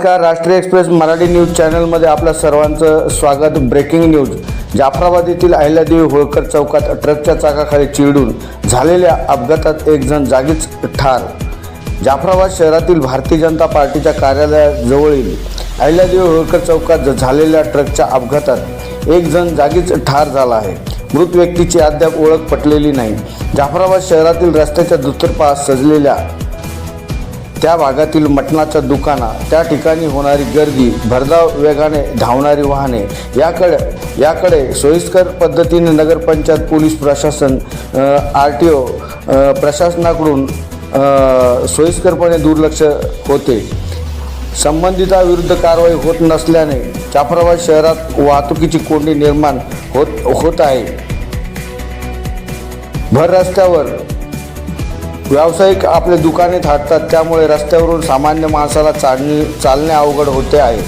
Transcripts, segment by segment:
नमस्कार राष्ट्रीय express Marathi news चॅनलमध्ये आपल्या सर्वांचं स्वागत. Breaking news. जाफराबाद येथील अहिल्यादेवी होळकर चौकात ट्रकच्या चाकाखाली चिरडून झालेल्या अपघातात एक जण जागीच ठार. जाफराबाद शहरातील भारतीय जनता पार्टीच्या कार्यालयाजवळील अहिल्यादेवी होळकर चौकात झालेल्या ट्रकच्या अपघातात एक जण जागीच ठार झाला आहे. मृत व्यक्तीची अद्याप ओळख पटलेली नाही. जाफराबाद शहरातील रस्त्याच्या दुतर्फा सजलेल्या त्या भागातील मटणाच्या दुकाना त्या ठिकाणी होणारी गर्दी भरधाव वेगाने धावणारी वाहने याकडे याकडे सोयीस्कर पद्धतीने नगरपंचायत पोलीस प्रशासन आर टी ओ प्रशासनाकडून सोयीस्करपणे दुर्लक्ष होते. संबंधिताविरुद्ध कारवाई होत नसल्याने जाफराबाद शहरात वाहतुकीची कोंडी निर्माण होत होत आहे. भर रस्त्यावर व्यावसायिक आपले दुकाने थाटतात त्यामुळे रस्त्यावरून सामान्य माणसाला चालणे चालणे अवघड होते आहे.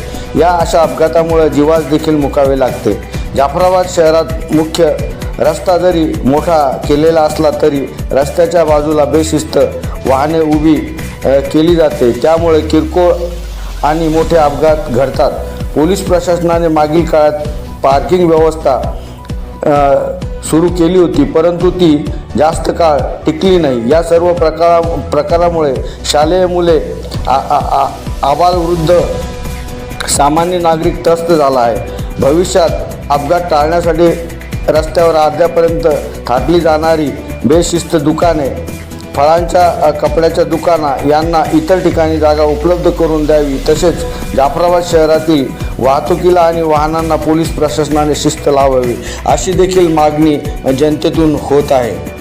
या अशा अपघातामुळे जीवास देखील मुकावे लागते. जाफराबाद शहरात मुख्य रस्ता जरी मोठा केलेला असला तरी रस्त्याच्या बाजूला बेशिस्त वाहने उभी केली जाते. त्यामुळे किरकोळ आणि मोठे अपघात घडतात. पोलीस प्रशासनाने मागील काळात पार्किंग व्यवस्था सुरू केली होती परंतु ती जास्त काळ टिकली नाही. या सर्व प्रकारा प्रकारामुळे शालेय मुले आ आबालवृद्ध सामान्य नागरिक त्रस्त झाला आहे. भविष्यात अपघात टाळण्यासाठी रस्त्यावर अद्यापर्यंत थाटली जाणारी बेशिस्त दुकाने फळांच्या कपड्याच्या दुकाना यांना इतर ठिकाणी जागा उपलब्ध करून द्यावी. तसेच जाफराबाद शहरातील वाहतुकीला आणि वाहनांना पोलीस प्रशासनाने शिस्त लावावी अशी देखील मागणी जनतेतून होत आहे.